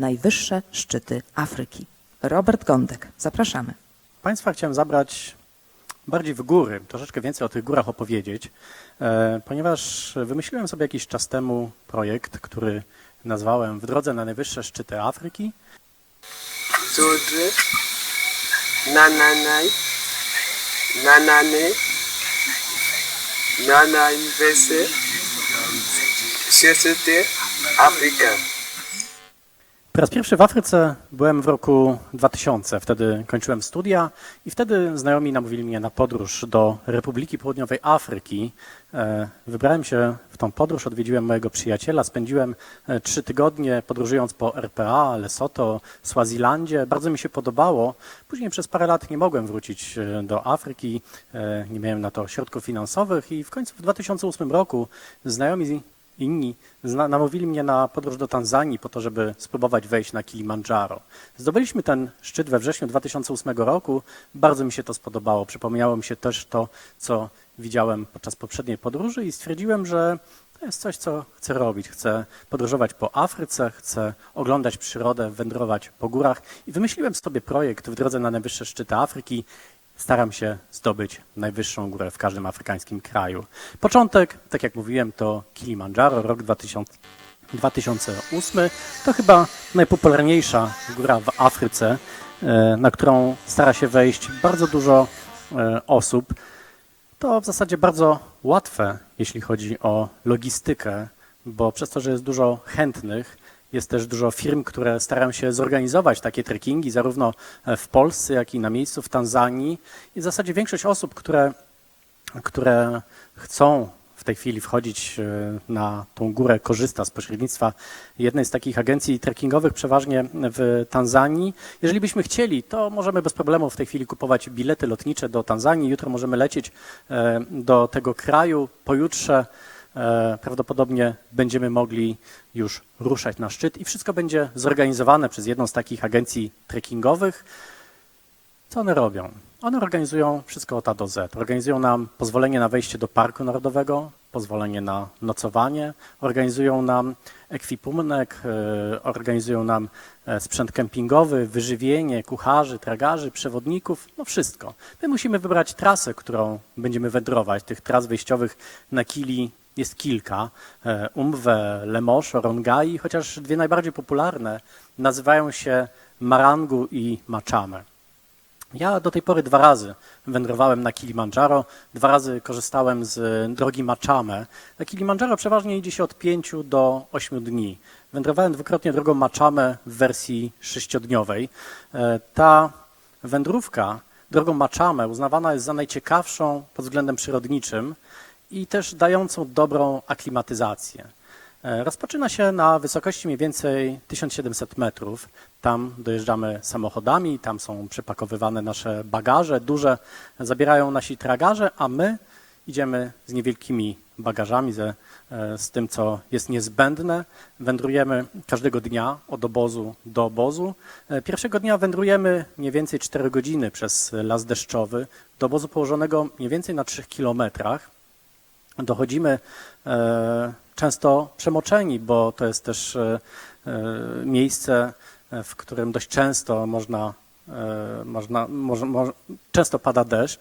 najwyższe szczyty Afryki. Robert Gądek, zapraszamy. Państwa chciałem zabrać bardziej w góry, troszeczkę więcej o tych górach opowiedzieć, e, ponieważ wymyśliłem sobie jakiś czas temu projekt, który nazwałem W drodze na najwyższe szczyty Afryki. Zodre, Nananai, Nanane, Nana Invese, Société Africa. Po raz pierwszy w Afryce byłem w roku 2000, wtedy kończyłem studia i wtedy znajomi namówili mnie na podróż do Republiki Południowej Afryki. E, Wybrałem się w tą podróż, odwiedziłem mojego przyjaciela, spędziłem e, trzy tygodnie podróżując po RPA, Lesotho, Swazilandzie. Bardzo mi się podobało. Później przez parę lat nie mogłem wrócić e, do Afryki, nie miałem na to środków finansowych i w końcu w 2008 roku znajomi inni namówili mnie na podróż do Tanzanii po to, żeby spróbować wejść na Kilimandżaro. Zdobyliśmy ten szczyt we wrześniu 2008 roku. Bardzo mi się to spodobało. Przypomniało mi się też to, co widziałem podczas poprzedniej podróży i stwierdziłem, że to jest coś, co chcę robić. Chcę podróżować po Afryce, chcę oglądać przyrodę, wędrować po górach i wymyśliłem sobie projekt w drodze na najwyższe szczyty Afryki staram się zdobyć najwyższą górę w każdym afrykańskim kraju. Początek, tak jak mówiłem, to Kilimandżaro, rok 2000, 2008. To chyba najpopularniejsza góra w Afryce, e, na którą stara się wejść bardzo dużo e, osób. To w zasadzie bardzo łatwe, jeśli chodzi o logistykę, bo przez to, że jest dużo chętnych, jest też dużo firm, które starają się zorganizować takie trekkingi, zarówno w Polsce, jak i na miejscu w Tanzanii. I w zasadzie większość osób, które, które chcą w tej chwili wchodzić e, na tą górę, korzysta z pośrednictwa jednej z takich agencji trekkingowych, przeważnie w Tanzanii. Jeżeli byśmy chcieli, to możemy bez problemu w tej chwili kupować bilety lotnicze do Tanzanii. Jutro możemy lecieć e, do tego kraju, pojutrze e, prawdopodobnie będziemy mogli już ruszać na szczyt i wszystko będzie zorganizowane przez jedną z takich agencji trekkingowych. Co one robią? One organizują wszystko od A do Z. Organizują nam pozwolenie na wejście do Parku Narodowego, pozwolenie na nocowanie, organizują nam ekwipunek, e, organizują nam e, sprzęt kempingowy, wyżywienie, kucharzy, tragarzy, przewodników, no wszystko. My musimy wybrać trasę, którą będziemy wędrować. Tych tras wejściowych na Kili jest kilka. E, Umwe, Lemoszo, Rongai, chociaż dwie najbardziej popularne nazywają się Marangu i Machame. Ja do tej pory dwa razy wędrowałem na Kilimandżaro, dwa razy korzystałem z drogi Machame. Na Kilimandżaro przeważnie idzie się od 5 do 8 dni. Wędrowałem dwukrotnie drogą Machame w wersji sześciodniowej. E, Ta wędrówka drogą Machame uznawana jest za najciekawszą pod względem przyrodniczym i też dającą dobrą aklimatyzację. E, Rozpoczyna się na wysokości mniej więcej 1700 metrów. Tam dojeżdżamy samochodami, tam są przepakowywane nasze bagaże, duże zabierają nasi tragarze, a my idziemy z niewielkimi bagażami, ze, e, z tym, co jest niezbędne. Wędrujemy każdego dnia od obozu do obozu. E, Pierwszego dnia wędrujemy mniej więcej 4 godziny przez las deszczowy do obozu położonego mniej więcej na 3 kilometrach dochodzimy e, często przemoczeni, bo to jest też e, e, miejsce, w którym dość często można, można może, może, często pada deszcz.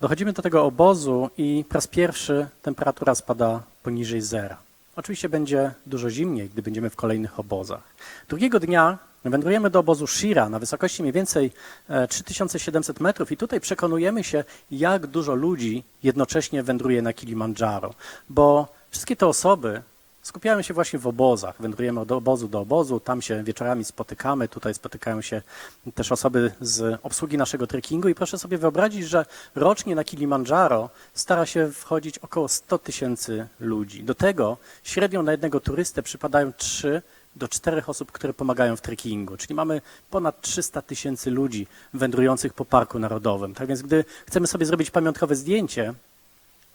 Dochodzimy do tego obozu i po raz pierwszy temperatura spada poniżej zera. Oczywiście będzie dużo zimniej, gdy będziemy w kolejnych obozach. Drugiego dnia wędrujemy do obozu Shira na wysokości mniej więcej e, 3700 metrów i tutaj przekonujemy się, jak dużo ludzi jednocześnie wędruje na Kilimandżaro, bo wszystkie te osoby skupiają się właśnie w obozach. Wędrujemy od obozu do obozu, tam się wieczorami spotykamy, tutaj spotykają się też osoby z obsługi naszego trekkingu i proszę sobie wyobrazić, że rocznie na Kilimandżaro stara się wchodzić około 100 tysięcy ludzi. Do tego średnio na jednego turystę przypadają 3 do 4 osób, które pomagają w trekkingu, czyli mamy ponad 300 tysięcy ludzi wędrujących po Parku Narodowym. Tak więc gdy chcemy sobie zrobić pamiątkowe zdjęcie,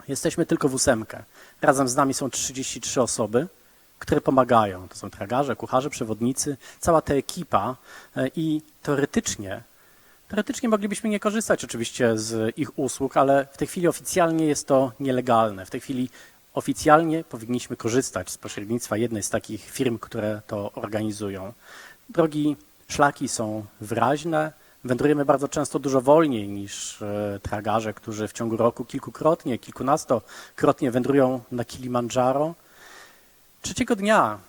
Jesteśmy tylko w ósemkę. Razem z nami są 33 osoby, które pomagają. To są tragarze, kucharze, przewodnicy, cała ta ekipa e, i teoretycznie, teoretycznie moglibyśmy nie korzystać oczywiście z ich usług, ale w tej chwili oficjalnie jest to nielegalne. W tej chwili oficjalnie powinniśmy korzystać z pośrednictwa jednej z takich firm, które to organizują. Drogi szlaki są wyraźne, wędrujemy bardzo często dużo wolniej niż e, tragarze, którzy w ciągu roku kilkukrotnie, kilkunastokrotnie wędrują na Kilimandżaro. Trzeciego dnia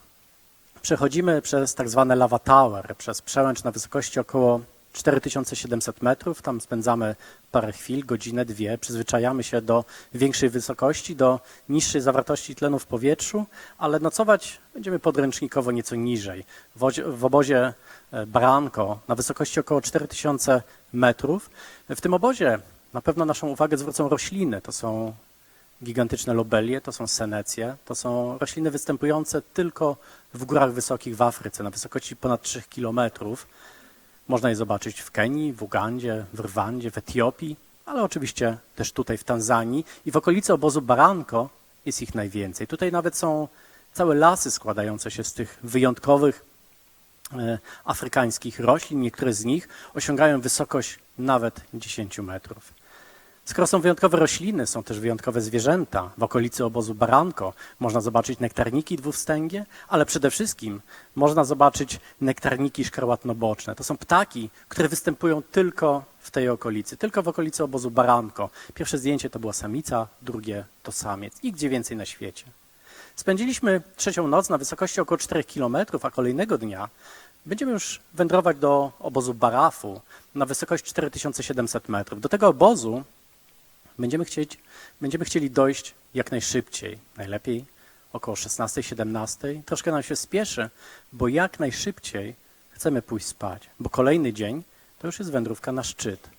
przechodzimy przez tak zwane Lava Tower, przez przełęcz na wysokości około 4700 metrów. Tam spędzamy parę chwil, godzinę, dwie. Przyzwyczajamy się do większej wysokości, do niższej zawartości tlenu w powietrzu, ale nocować będziemy podręcznikowo nieco niżej. W, obozie e, Branco na wysokości około 4000 metrów. W tym obozie na pewno naszą uwagę zwrócą rośliny. To są gigantyczne lobelie, to są senecje, to są rośliny występujące tylko w górach wysokich w Afryce, na wysokości ponad 3 kilometrów. Można je zobaczyć w Kenii, w Ugandzie, w Rwandzie, w Etiopii, ale oczywiście też tutaj w Tanzanii i w okolicy obozu Baranko jest ich najwięcej. Tutaj nawet są całe lasy składające się z tych wyjątkowych e, afrykańskich roślin. Niektóre z nich osiągają wysokość nawet 10 metrów. Skoro są wyjątkowe rośliny, są też wyjątkowe zwierzęta. W okolicy obozu Baranko można zobaczyć nektarniki dwustęgie, ale przede wszystkim można zobaczyć nektarniki szkarłatnoboczne. To są ptaki, które występują tylko w tej okolicy, tylko w okolicy obozu Baranko. Pierwsze zdjęcie to była samica, drugie to samiec. Nigdzie więcej na świecie. Spędziliśmy trzecią noc na wysokości około 4 km, a kolejnego dnia będziemy już wędrować do obozu Barafu na wysokość 4700 metrów. Do tego obozu będziemy, chcieć, będziemy chcieli dojść jak najszybciej, najlepiej około 16-17. Troszkę nam się spieszy, bo jak najszybciej chcemy pójść spać, bo kolejny dzień to już jest wędrówka na szczyt.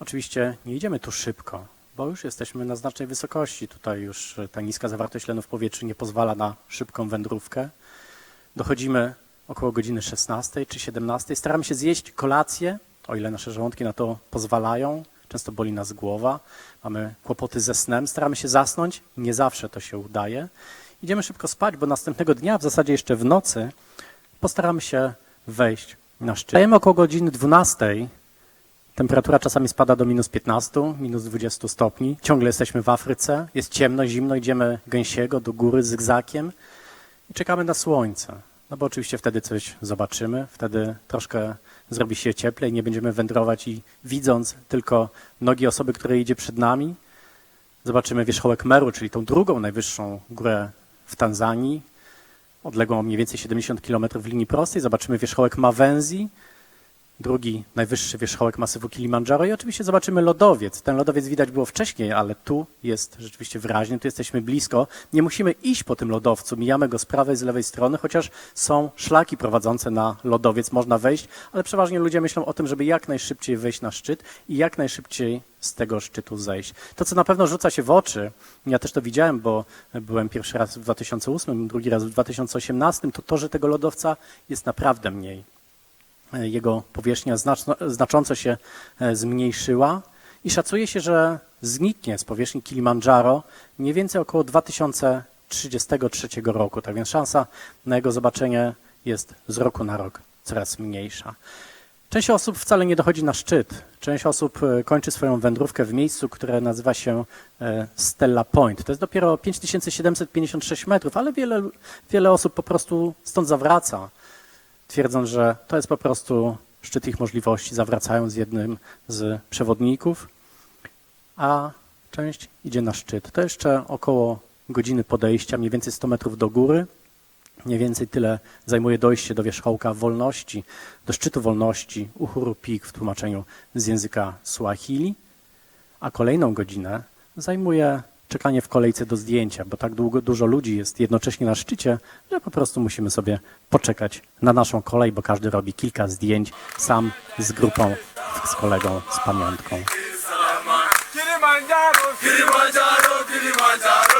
Oczywiście nie idziemy tu szybko, bo już jesteśmy na znacznej wysokości. Tutaj już ta niska zawartość tlenu w powietrzu nie pozwala na szybką wędrówkę. Dochodzimy około godziny 16 czy 17. Staramy się zjeść kolację, o ile nasze żołądki na to pozwalają. Często boli nas głowa, mamy kłopoty ze snem, staramy się zasnąć, nie zawsze to się udaje. Idziemy szybko spać, bo następnego dnia, w zasadzie jeszcze w nocy, postaramy się wejść na szczyt. Stajemy około godziny 12. Temperatura czasami spada do minus 15, minus 20 stopni. Ciągle jesteśmy w Afryce, jest ciemno, zimno, idziemy gęsiego do góry zygzakiem i czekamy na słońce. No bo oczywiście wtedy coś zobaczymy, wtedy troszkę zrobi się cieplej, nie będziemy wędrować i widząc tylko nogi osoby, która idzie przed nami, zobaczymy wierzchołek Meru, czyli tą drugą najwyższą górę w Tanzanii, odległą mniej więcej 70 km linii prostej. Zobaczymy wierzchołek Mawenzi, drugi najwyższy wierzchołek masywu Kilimandżaro i oczywiście zobaczymy lodowiec. Ten lodowiec widać było wcześniej, ale tu jest rzeczywiście wyraźny, tu jesteśmy blisko. Nie musimy iść po tym lodowcu, mijamy go z prawej, z lewej strony, chociaż są szlaki prowadzące na lodowiec, można wejść, ale przeważnie ludzie myślą o tym, żeby jak najszybciej wejść na szczyt i jak najszybciej z tego szczytu zejść. To, co na pewno rzuca się w oczy, ja też to widziałem, bo byłem pierwszy raz w 2008, drugi raz w 2018, to to, że tego lodowca jest naprawdę mniej jego powierzchnia znacząco się e, zmniejszyła i szacuje się, że zniknie z powierzchni Kilimandżaro mniej więcej około 2033 roku. Tak więc szansa na jego zobaczenie jest z roku na rok coraz mniejsza. Część osób wcale nie dochodzi na szczyt. Część osób e, kończy swoją wędrówkę w miejscu, które nazywa się e, Stella Point. To jest dopiero 5756 metrów, ale wiele, wiele osób po prostu stąd zawraca twierdząc, że to jest po prostu szczyt ich możliwości, zawracają z jednym z przewodników, a część idzie na szczyt. To jeszcze około godziny podejścia, mniej więcej 100 metrów do góry. Mniej więcej tyle zajmuje dojście do wierzchołka wolności, do szczytu wolności Uhuru Peak w tłumaczeniu z języka Swahili, a kolejną godzinę zajmuje czekanie w kolejce do zdjęcia, bo tak długo, dużo ludzi jest jednocześnie na szczycie, że po prostu musimy sobie poczekać na naszą kolej, bo każdy robi kilka zdjęć sam z grupą, z kolegą, z pamiątką. Kilimanjaro.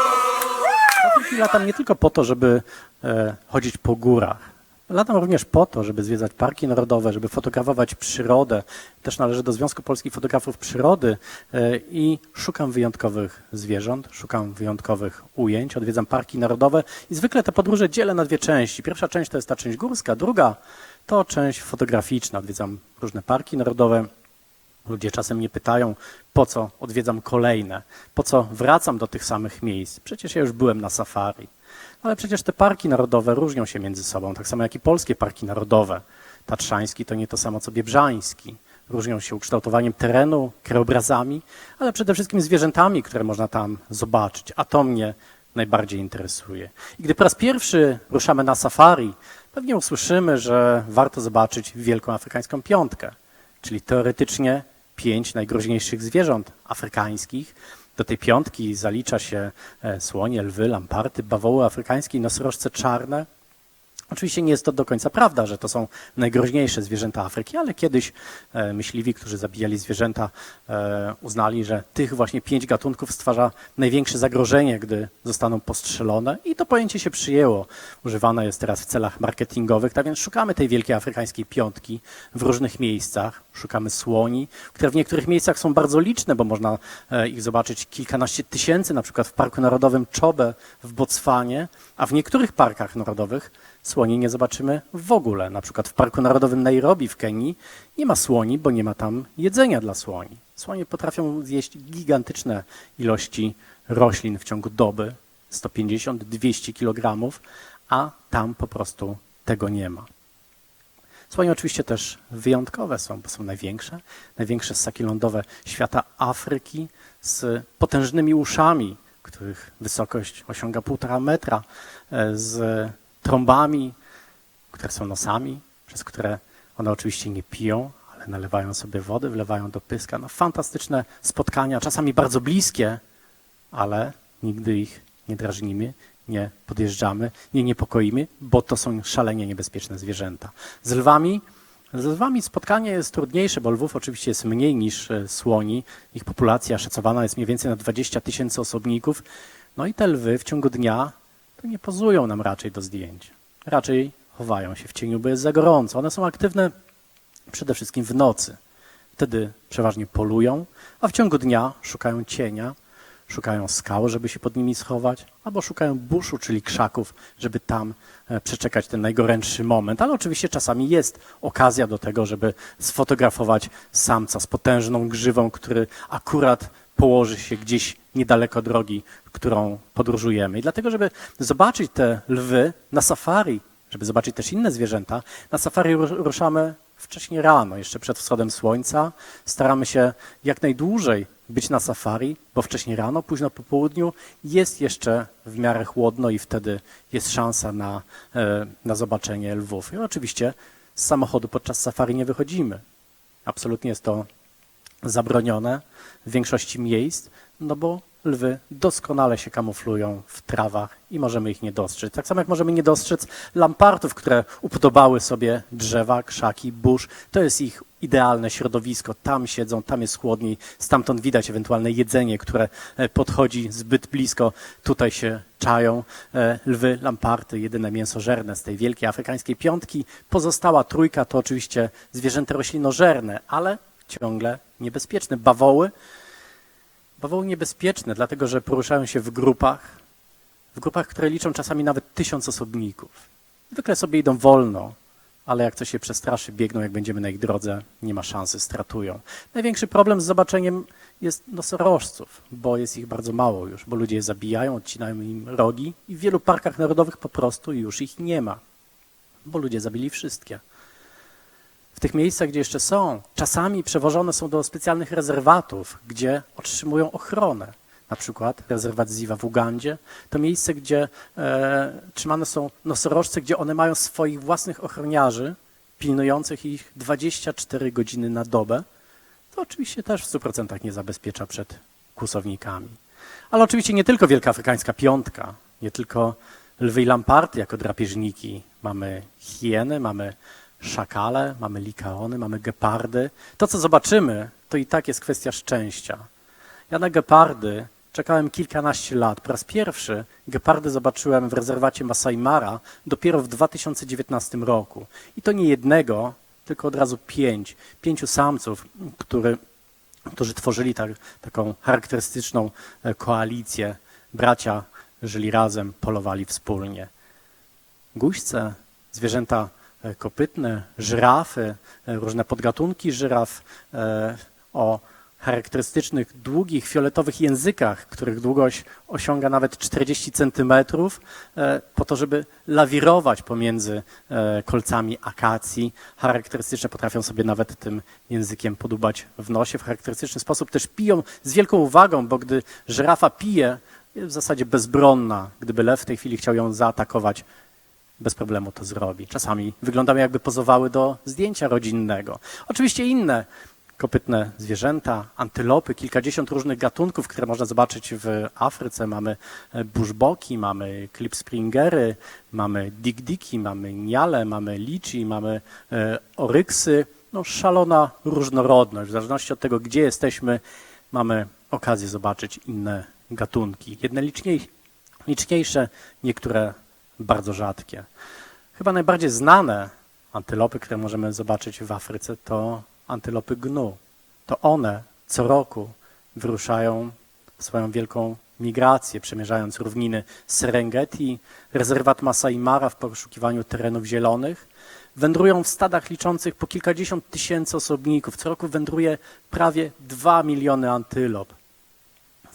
Patyki latam nie tylko po to, żeby e, chodzić po górach. Latam również po to, żeby zwiedzać parki narodowe, żeby fotografować przyrodę. Też należę do Związku Polskich Fotografów Przyrody e, i szukam wyjątkowych zwierząt, szukam wyjątkowych ujęć, odwiedzam parki narodowe i zwykle te podróże dzielę na dwie części. Pierwsza część to jest ta część górska, druga to część fotograficzna. Odwiedzam różne parki narodowe, Ludzie czasem mnie pytają, po co odwiedzam kolejne, po co wracam do tych samych miejsc. Przecież ja już byłem na safari. Ale przecież te parki narodowe różnią się między sobą, tak samo jak i polskie parki narodowe. Tatrzański to nie to samo co biebrzański. Różnią się ukształtowaniem terenu, krajobrazami, ale przede wszystkim zwierzętami, które można tam zobaczyć. A to mnie najbardziej interesuje. I gdy po raz pierwszy ruszamy na safari, pewnie usłyszymy, że warto zobaczyć wielką afrykańską piątkę, czyli teoretycznie pięć najgroźniejszych zwierząt afrykańskich. Do tej piątki zalicza się e, słonie, lwy, lamparty, bawoły afrykańskie nosorożce czarne. Oczywiście nie jest to do końca prawda, że to są najgroźniejsze zwierzęta Afryki, ale kiedyś e, myśliwi, którzy zabijali zwierzęta, e, uznali, że tych właśnie pięć gatunków stwarza największe zagrożenie, gdy zostaną postrzelone i to pojęcie się przyjęło. Używane jest teraz w celach marketingowych, tak więc szukamy tej wielkiej afrykańskiej piątki w różnych miejscach. Szukamy słoni, które w niektórych miejscach są bardzo liczne, bo można e, ich zobaczyć kilkanaście tysięcy, na przykład w Parku Narodowym Chobe w Botswanie, a w niektórych parkach narodowych słoni nie zobaczymy w ogóle. Na przykład w Parku Narodowym Nairobi w Kenii nie ma słoni, bo nie ma tam jedzenia dla słoni. Słonie potrafią zjeść gigantyczne ilości roślin w ciągu doby, 150-200 kg, a tam po prostu tego nie ma. Słonie oczywiście też wyjątkowe są, bo są największe, największe ssaki lądowe świata Afryki z potężnymi uszami, których wysokość osiąga półtora metra, e, z trąbami, które są nosami, przez które one oczywiście nie piją, ale nalewają sobie wody, wlewają do pyska. No, fantastyczne spotkania, czasami bardzo bliskie, ale nigdy ich nie drażnimy, nie podjeżdżamy, nie niepokoimy, bo to są szalenie niebezpieczne zwierzęta. Z lwami, z lwami spotkanie jest trudniejsze, bo lwów oczywiście jest mniej niż e, słoni. Ich populacja szacowana jest mniej więcej na 20 tysięcy osobników. No i te lwy w ciągu dnia to nie pozują nam raczej do zdjęć. Raczej chowają się w cieniu, bo jest za gorąco. One są aktywne przede wszystkim w nocy. Wtedy przeważnie polują, a w ciągu dnia szukają cienia, szukają skał, żeby się pod nimi schować, albo szukają buszu, czyli krzaków, żeby tam e, przeczekać ten najgorętszy moment. Ale oczywiście czasami jest okazja do tego, żeby sfotografować samca z potężną grzywą, który akurat położy się gdzieś niedaleko drogi, którą podróżujemy. I dlatego, żeby zobaczyć te lwy na safari, żeby zobaczyć też inne zwierzęta, na safari ru- ruszamy wcześniej rano, jeszcze przed wschodem słońca. Staramy się jak najdłużej być na safari, bo wcześniej rano, późno po południu jest jeszcze w miarę chłodno i wtedy jest szansa na, e, na zobaczenie lwów. I oczywiście z samochodu podczas safari nie wychodzimy. Absolutnie jest to zabronione w większości miejsc, no bo lwy doskonale się kamuflują w trawach i możemy ich nie dostrzec. Tak samo jak możemy nie dostrzec lampartów, które upodobały sobie drzewa, krzaki, burz. To jest ich idealne środowisko. Tam siedzą, tam jest chłodniej, stamtąd widać ewentualne jedzenie, które e, podchodzi zbyt blisko. Tutaj się czają e, lwy, lamparty, jedyne mięsożerne z tej wielkiej afrykańskiej piątki. Pozostała trójka to oczywiście zwierzęta roślinożerne, ale ciągle niebezpieczne. Bawoły, bawoły niebezpieczne, dlatego że poruszają się w grupach, w grupach, które liczą czasami nawet tysiąc osobników. Zwykle sobie idą wolno, ale jak coś się przestraszy, biegną, jak będziemy na ich drodze, nie ma szansy, stratują. Największy problem z zobaczeniem jest nosorożców, bo jest ich bardzo mało już, bo ludzie je zabijają, odcinają im rogi i w wielu parkach narodowych po prostu już ich nie ma, bo ludzie zabili wszystkie w tych miejscach, gdzie jeszcze są, czasami przewożone są do specjalnych rezerwatów, gdzie otrzymują ochronę. Na przykład rezerwat Ziwa w Ugandzie to miejsce, gdzie e, trzymane są nosorożce, gdzie one mają swoich własnych ochroniarzy, pilnujących ich 24 godziny na dobę. To oczywiście też w 100% nie zabezpiecza przed kłusownikami. Ale oczywiście nie tylko Wielka Afrykańska Piątka, nie tylko lwy i lamparty jako drapieżniki. Mamy hieny, mamy szakale, mamy likaony, mamy gepardy. To, co zobaczymy, to i tak jest kwestia szczęścia. Ja na gepardy czekałem kilkanaście lat. Po raz pierwszy gepardy zobaczyłem w rezerwacie Masai Mara dopiero w 2019 roku. I to nie jednego, tylko od razu pięć. Pięciu samców, który, którzy tworzyli tak, taką charakterystyczną e, koalicję. Bracia żyli razem, polowali wspólnie. Guźce, zwierzęta kopytne, żyrafy, e, różne podgatunki żyraf, e, o charakterystycznych, długich, fioletowych językach, których długość osiąga nawet 40 centymetrów, e, po to, żeby lawirować pomiędzy e, kolcami akacji. Charakterystyczne potrafią sobie nawet tym językiem podubać w nosie. W charakterystyczny sposób też piją z wielką uwagą, bo gdy żyrafa pije, jest w zasadzie bezbronna. Gdyby lew w tej chwili chciał ją zaatakować, bez problemu to zrobi. Czasami wyglądają jakby pozowały do zdjęcia rodzinnego. Oczywiście inne kopytne zwierzęta, antylopy, kilkadziesiąt różnych gatunków, które można zobaczyć w Afryce. Mamy e, buszboki, mamy klipspringery, mamy digdiki, mamy niale, mamy liczy, mamy e, oryksy. No, szalona różnorodność. W zależności od tego, gdzie jesteśmy, mamy okazję zobaczyć inne gatunki. Jedne liczniej, liczniejsze, niektóre bardzo rzadkie. Chyba najbardziej znane antylopy, które możemy zobaczyć w Afryce, to antylopy gnu. To one co roku wyruszają swoją wielką migrację, przemierzając równiny Serengeti, rezerwat Masai Mara w poszukiwaniu terenów zielonych. Wędrują w stadach liczących po kilkadziesiąt tysięcy osobników. Co roku wędruje prawie dwa miliony antylop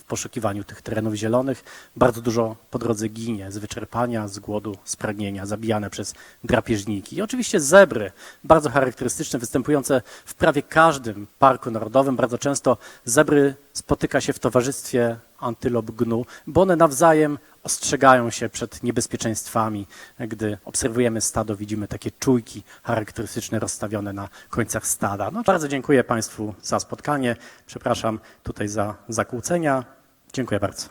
poszukiwaniu tych terenów zielonych. Bardzo dużo po drodze ginie z wyczerpania, z głodu, z pragnienia, zabijane przez drapieżniki. I oczywiście zebry, bardzo charakterystyczne, występujące w prawie każdym parku narodowym. Bardzo często zebry spotyka się w towarzystwie antylop gnu, bo one nawzajem ostrzegają się przed niebezpieczeństwami. Gdy obserwujemy stado, widzimy takie czujki charakterystyczne rozstawione na końcach stada. No, bardzo dziękuję Państwu za spotkanie. Przepraszam tutaj za zakłócenia. Dziękuję bardzo.